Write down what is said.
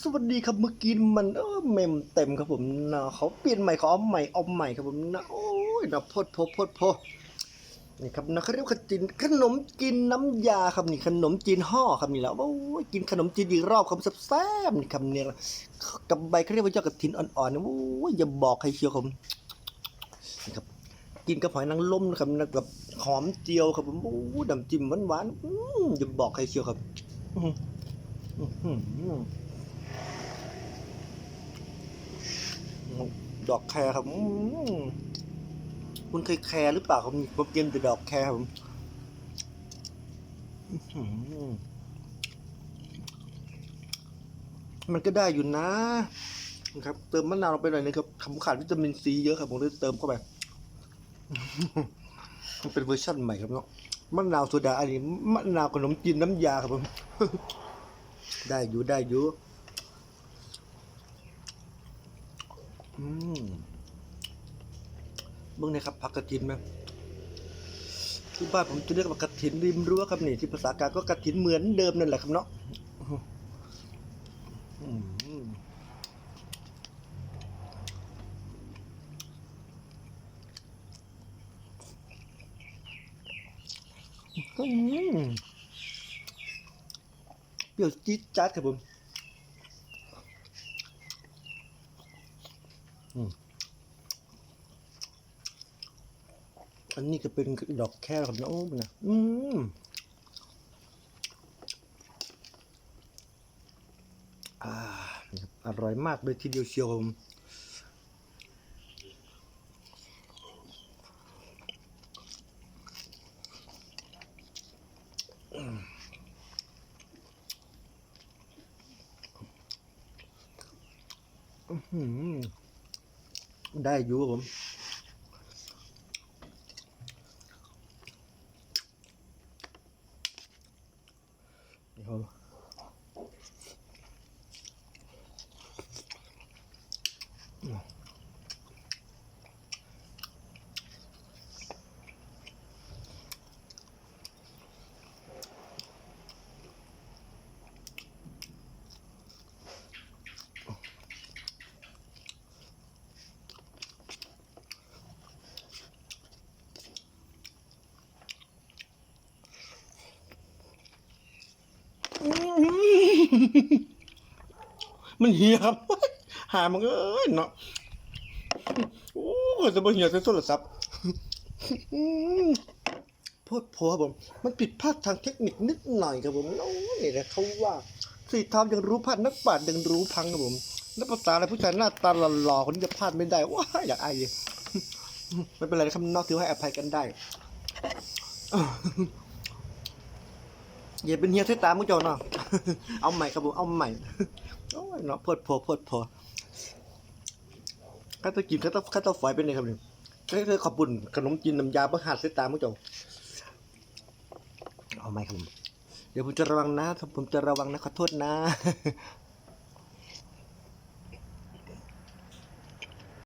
สวัสดีครับเมื่อกี้มันเออเมมเต็มครับผมนะเขาเปลี่ยนใหม่เขาเอาใหม่เอาใหม่ครับผมนะโอ้ยนะพดพดพดพดนี่ครับนะเขาเรียกว่าจีนขนมจีนน้ำยาครับนี่ขนมจีนห่อครับนี่แหละโอ้ยกินขนมจีนอีกรอบครับแซ่บๆนี่ครับเนี่ยกับใบเขาเรียกว่ายอดกระถินอ่อนๆนะโอ้ยอย่าบอกใครเชียวครับนี่ครับกินกับหอยนางรมนะครับนะกับหอมเจียวครับผมโอ้ยน้ำจิ้มหวานๆอื้ออย่าบอกใครเชียวครับอื ดอกแครครับคุณเคยแคร์หรือเปล่าครับผมกินแต่ดอกแครครับผมมันก็ได้อยู่นะนะครับ เติมมะนาวลงไปหน่อยนึงครับคำขาดวิตามินซีเยอะครับผมเลยเติมเข้าไปมันเป็นเวอร์ชั่นใหม่ครับเนาะมะนาวโซดาอันนี้มะนาวขนมจีนน้ำยาครับผม ได้อยู่ได้อยู่อืมเบิ่งหนครับผักกระถินไหมที่บ้านผมจะเรียกว่ากระถินริมรั้วครับนี่ที่ภาษากลางก็กระถินเหมือนเดิมนั่นแหละครับเนาะอือืม เปรี้ยวจี๊ดจ๊าดครับผมอันนี้ก็เป็นดอกแค่ครับนะโอ้มันะอืมอ่าอร่อยมากเลยทีเดียวเชียวผม ได้อยู่ผมนี่ครับ มันเหี่ยครับ หามันเอ้ยเนาะโอ้ยจะมาเหี่ยใส่โทรศัพท์อืมโพดโพครับผม มันผิดพลาดทางเทคนิคนิดหน่อยครับผมโอ้ยนี่นะเขาว่าสี่ทำยังรู้พลาดนักปราชญ์ยังรู้พังครับผมนักภาษาอะไรผู้ชายหน้าตาหล่อๆคนนี้จะพลาดไม่ได้ว้าอยากอายเลยไม่เป็นไรนะครับนอกถือให้อภัยกันได้ อย่าเป็นเฮียใส่ตามุ้งเจ้าเนาะเอาใหม่ครับผมเอาใหม่โอ้ยเนาะพดพอพดโผข้าตะกินข้าตะข้าตะฝอยเป็นไงครับเนี่ยข้าเคยขอบุญขนมจีนน้ำยาประหารใส่ตามุ้งเจ้าเอาใหม่ครับผมเดี๋ยวผมจะระวังนะผมจะระวังนะขอโทษนะ